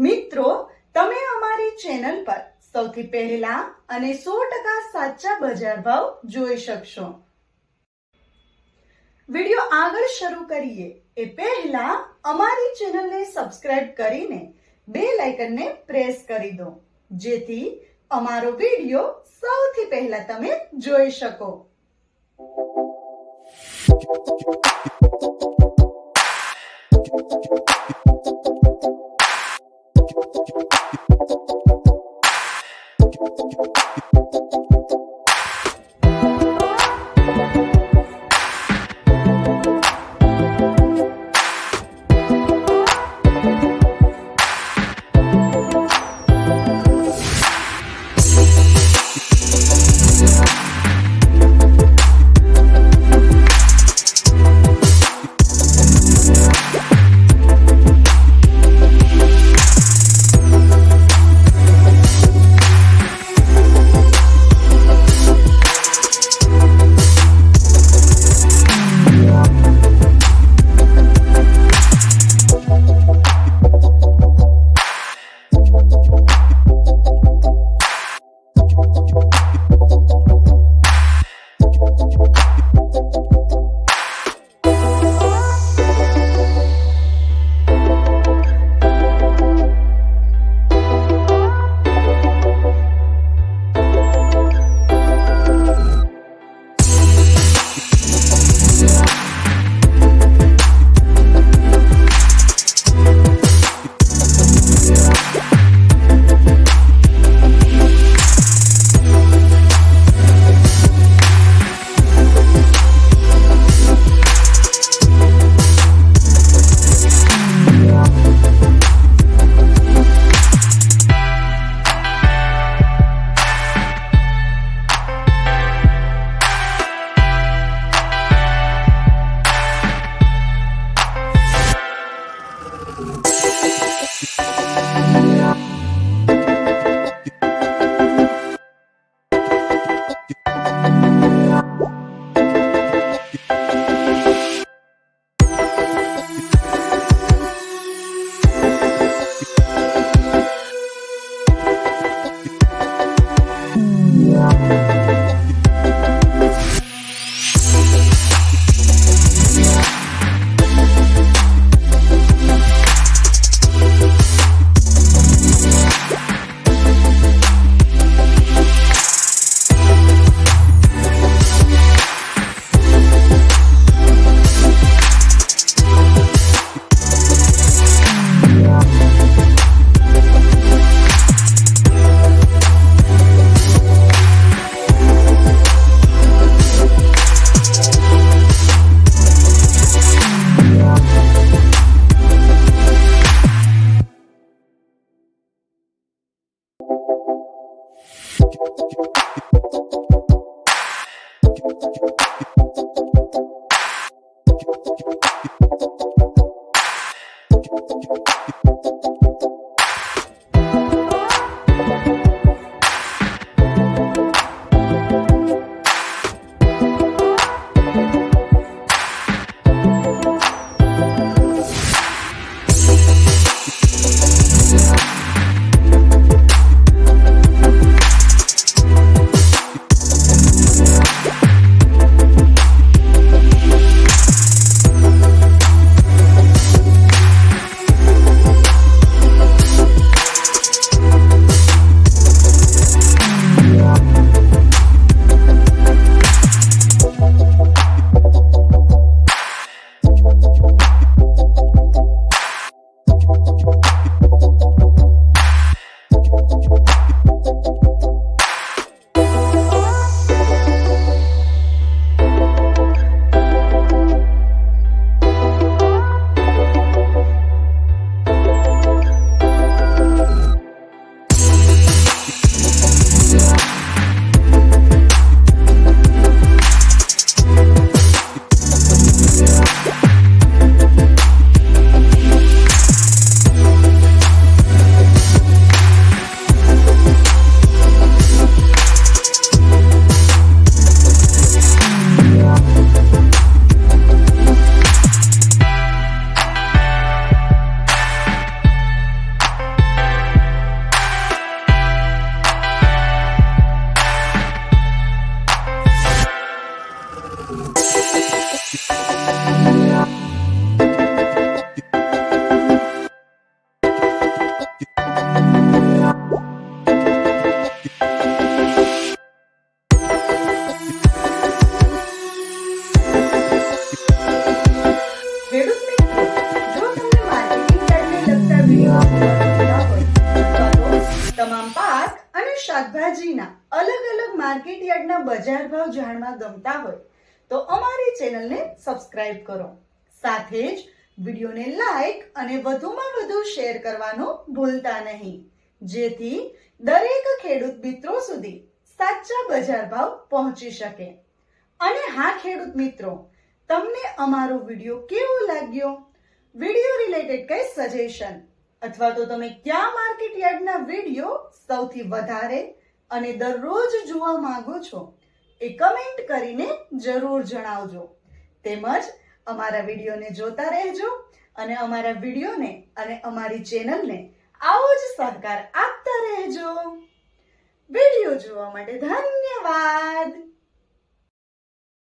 મિત્રો, તમે અમારી ચેનલ પર સૌથી પહેલા અને સો ટકા સાચા બજાર ભાવ જોઈ શકશો વીડિયો આગળ શરૂ કરીએ એ પહેલા અમારી ચેનલને સબસ્ક્રાઇબ કરીને બે લાઇકનને પ્રેસ કરી દો, જેથી અમારો વીડિયો સૌથી પહેલા તમે જોઈ શકો you. Peace. શાકભાજીના અલગ અલગ માર્કેટ યાર્ડના બજાર ભાવ જાણવા ગમતા હોય, તો અમારી ચેનલને સબસ્ક્રાઇબ કરો. સાથે જ વિડીયોને લાઈક અને વધુમાં વધુ શેર કરવાનું ભૂલતા નહીં. જેથી દરેક ખેડૂત મિત્રો સુધી સાચા બજાર ભાવ પહોંચી શકે. અને હા, ખેડૂત મિત્રો, તમને અમારો વીડિયો કેવો લાગ્યો? વીડિયો રિલેટેડ કઈ સજેશન? અથવા તો તમે કયા માર્કેટ યાર્ડના વીડિયો સૌથી વધારે અને દરરોજ જોવા માંગો છો, એ કમેન્ટ કરીને જરૂર જણાવજો. તેમજ અમારા વિડીયોને જોતા રહેજો અને અમારા વિડીયોને અને અમારી ચેનલને આવો જ સહકાર આપતા રહેજો. વીડિયો જોવા માટે ધન્યવાદ.